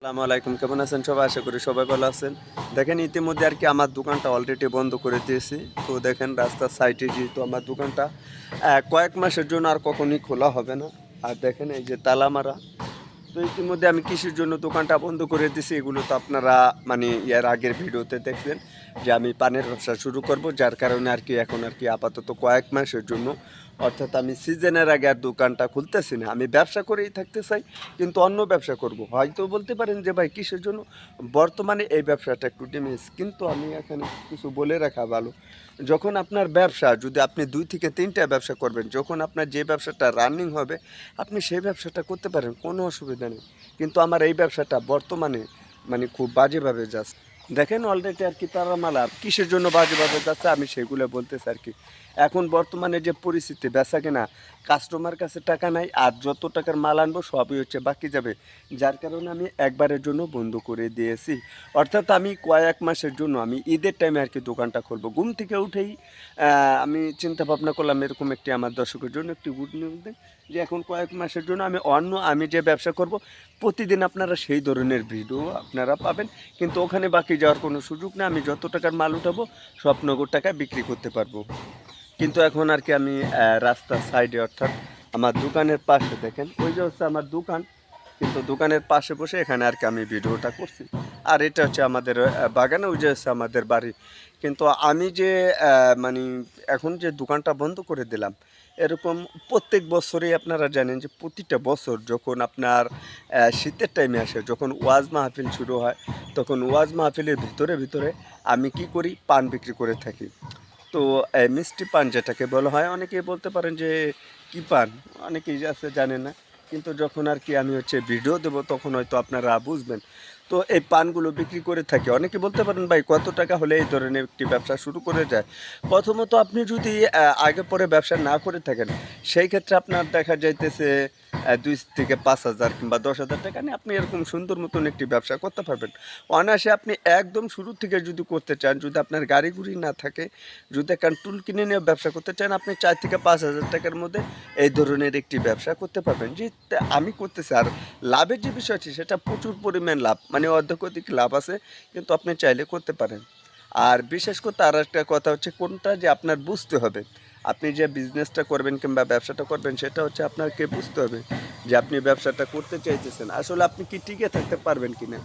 আসসালামু আলাইকুম, কেমন আছেন সবাই? আশা করি সবাই ভালো আছেন। দেখেন, ইতিমধ্যে আর কি আমার দোকানটা অলরেডি বন্ধ করে দিয়েছি। তো দেখেন, রাস্তার সাইডে যেহেতু আমার দোকানটা কয়েক মাসের জন্য আর কখনই খোলা হবে না। আর দেখেন, এই যে তালা মারা। তো ইতিমধ্যে আমি কিসের জন্য দোকানটা বন্ধ করে দিয়েছি এগুলো তো আপনারা মানে এর আগের ভিডিওতে দেখলেন যে আমি পানের ব্যবসা শুরু করব, যার কারণে আর কি এখন আর কি আপাতত কয়েক মাসের জন্য। অর্থাৎ আমি সিজনের আগে আর দোকানটা খুলতেছি না। আমি ব্যবসা করেই থাকতে চাই, কিন্তু অন্য ব্যবসা করব। হয়তো বলতে পারেন যে, ভাই কিসের জন্য বর্তমানে এই ব্যবসাটা একটু ডেমেজ কিন্তু আমি এখানে কিছু বলে রাখা ভালো। যখন আপনার ব্যবসা, যদি আপনি দুই থেকে তিনটা ব্যবসা করবেন, যখন আপনার যে ব্যবসাটা রানিং হবে, আপনি সেই ব্যবসাটা করতে পারেন, কোনো অসুবিধা নেই। কিন্তু আমার এই ব্যবসাটা বর্তমানে মানে খুব বাজেভাবে যাচ্ছে। দেখেন অলরেডি আর কি তারা মালা কিসের জন্য বাজেভাবে যাচ্ছে আমি সেগুলো বলতেছি আর কি। এখন বর্তমানে যে পরিস্থিতি বেচা কেনা কাস্টমার কাছে টাকা নাই আর যত টাকার মাল আনব সবই হচ্ছে বাকি যাবে। যার কারণে আমি একবারের জন্য বন্ধ করে দিয়েছি। অর্থাৎ আমি কয়েক মাসের জন্য আমি ঈদের টাইমে আর কি দোকানটা খুলবো। ঘুম থেকে উঠেই আমি চিন্তা ভাবনা করলাম এরকম একটি আমার দর্শকের জন্য একটি গুড নিউজ দিই যে এখন কয়েক মাসের জন্য আমি অন্য আমি যে ব্যবসা করব, প্রতিদিন আপনারা সেই ধরনের ভিডিও আপনারা পাবেন। কিন্তু ওখানে বাকি যাওয়ার কোনো সুযোগ না আমি যত টাকার মাল উঠাবো সব নগদ টাকায় বিক্রি করতে পারব। কিন্তু এখন আর কি আমি রাস্তার সাইডে অর্থাৎ আমার দোকানের পাশে দেখেন, ওই যে হচ্ছে আমার দোকান, কিন্তু দোকানের পাশে বসে এখানে আর কি আমি ভিডিওটা করছি। আর এটা হচ্ছে আমাদের বাগানে, ওই যে হচ্ছে আমাদের বাড়ি। কিন্তু আমি যে মানে এখন যে দোকানটা বন্ধ করে দিলাম, এরকম প্রত্যেক বছরেই আপনারা জানেন যে প্রতিটা বছর যখন আপনার শীতের টাইমে আসে, যখন ওয়াজ মাহফিল শুরু হয়, তখন ওয়াজ মাহফিলের ভিতরে ভিতরে আমি কি করি? পান বিক্রি করে থাকি। তো মিষ্টি পান যেটাকে বলা হয়, অনেকেই বলতে পারেন যে, কি পান? অনেকেই আছে জানে না। কিন্তু যখন আর কি আমি হচ্ছে ভিডিও দেবো, তখন হয়তো আপনারা বুঝবেন। তো এই পানগুলো বিক্রি করে থাকে। অনেকে বলতে পারেন, ভাই, কত টাকা হলে এই ধরনের একটি ব্যবসা শুরু করে যায়? প্রথমত আপনি যদি আগে পরে ব্যবসা না করে থাকেন, সেই ক্ষেত্রে আপনার দেখা যাইতেছে দুই থেকে পাঁচ হাজার কিংবা দশ হাজার টাকা নিয়ে আপনি এরকম সুন্দর মতন একটি ব্যবসা করতে পারবেন। অনায়াসে আপনি একদম শুরু থেকে যদি করতে চান, যদি আপনার গাড়ি গুড়ি না থাকে, যদি একটা টুল কিনে নিয়ে ব্যবসা করতে চান, আপনি চার থেকে পাঁচ হাজার টাকার মধ্যে এই ধরনের একটি ব্যবসা করতে পারবেন। যে আমি করতেছি আর লাভের যে বিষয়টি, সেটা প্রচুর পরিমাণ লাভ মানে অর্ধেক লাভ আছে, কিন্তু আপনি চাইলে করতে পারেন। আর বিশেষ করে আর একটা কথা হচ্ছে, কোনটা যে আপনার বুঝতে হবে। আপনি যে বিজনেসটা করবেন কিংবা ব্যবসাটা করবেন সেটা হচ্ছে আপনাকে বুঝতে হবে। যে আপনি ব্যবসাটা করতে চাইতেছেন, আসলে আপনি কি টিকে থাকতে পারবেন কি না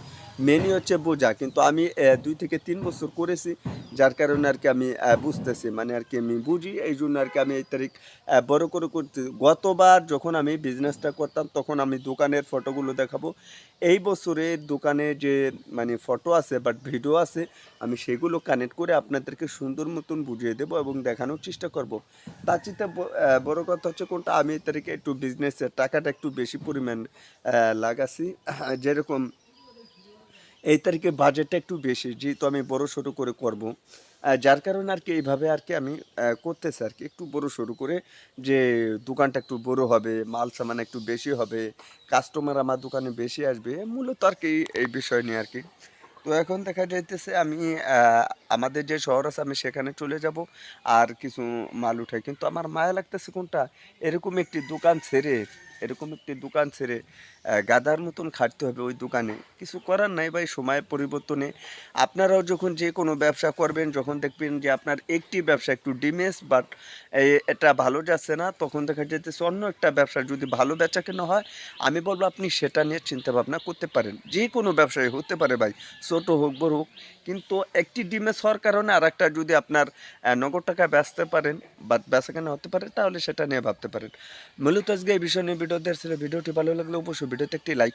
মেনই হচ্ছে বোঝা, কিন্তু আমি দুই থেকে তিন বছর করেছি, যার কারণে আর কি আমি বুঝতেছি মানে আর কি আমি বুঝি এই জন্য আর কি আমি এই তারিখ বড় করে করতে, গতবার যখন আমি বিজনেসটা করতাম, তখন আমি দোকানের ফটোগুলো দেখাবো। এই বছরের দোকানে যে মানে ফটো আছে বাট ভিডিও আছে, আমি সেগুলো কানেক্ট করে আপনাদেরকে সুন্দর মতন বুঝিয়ে দেবো এবং দেখানোর চেষ্টা করব। তার চিন্তা বড় কথা হচ্ছে কোনটা, আমি এই তারিখে একটু বিজনেসের টাকাটা একটু বেশি পরিমাণ লাগাছি। যেরকম এই তারিখে বাজেটটা একটু বেশি, যেহেতু আমি বড় সড়ো করে করব। যার কারণে আর কি এইভাবে আর কি আমি করতেছি আর কি। একটু বড় সড়ো করে যে দোকানটা একটু বড় হবে, মাল সামান একটু বেশি হবে কাস্টমার আমার দোকানে বেশি আসবে, মূলত আর কি এই বিষয় নিয়ে আর কি। তো এখন দেখা যাইতেছে আমি আমাদের যে শহর আছে আমি সেখানে চলে যাব, আর কিছু মাল উঠাই। কিন্তু আমার মায়া লাগতেছে কোনটা? এরকম একটি দোকান ছেড়ে এরকম একটি দোকান ছেড়ে গাদার মতন খাটতে হবে ওই দোকানে। কিছু করার নাই ভাই, সময়ের পরিবর্তনে। আপনারাও যখন যে কোনো ব্যবসা করবেন, যখন দেখবেন যে আপনার একটি ব্যবসা একটু ডিমেস বাট এটা ভালো যাচ্ছে না, তখন দেখা যেতেছে অন্য একটা ব্যবসা যদি ভালো বেচা কেনা হয়, আমি বলব আপনি সেটা নিয়ে চিন্তা ভাবনা করতে পারেন। যে কোনো ব্যবসায় হতে পারে ভাই, ছোট হোক, বড় হোক। কিন্তু একটি ডিমেস হওয়ার কারণে আর একটা যদি আপনার নগদ টাকা বেচতে পারেন, বা বেচা কেনা হতে পারে, তাহলে সেটা নিয়ে ভাবতে পারেন। মূলত আজকে এই বিষয় নিয়ে ভিডিও ছিল ভিডিওটি ভালো লাগলে অবশ্যই ভিডিওতে একটি লাইক